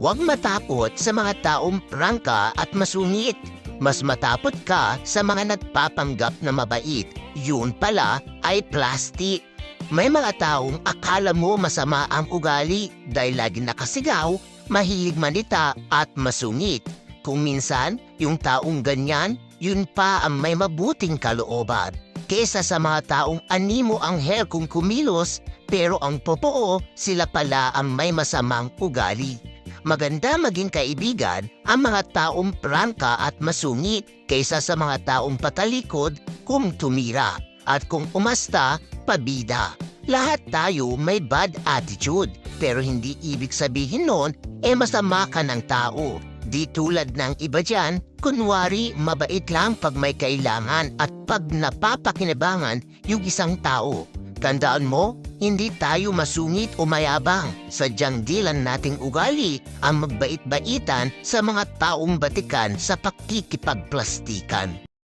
Huwag matakot sa mga taong prangka at masungit. Mas matapot ka sa mga nagpapanggap na mabait. Yun pala ay plastic. May mga taong akala mo masama ang ugali dahil lagi nakasigaw, mahilig manita at masungit. Kung minsan, yung taong ganyan, yun pa ang may mabuting kalooban. Kesa sa mga taong animo ang hair kung kumilos, pero ang totoo, sila pala ang may masamang ugali. Maganda maging kaibigan ang mga taong prangka at masungit kaysa sa mga taong patalikod kung tumira at kung umasta, pabida. Lahat tayo may bad attitude pero hindi ibig sabihin nun eh masama ka ng tao. Di tulad ng iba dyan, kunwari mabait lang pag may kailangan at pag napapakinabangan yung isang tao. Tandaan mo, hindi tayo masungit o mayabang. Sadyang dilan nating ugali ang magbait-baitan sa mga taong batikan sa pakikipagplastikan.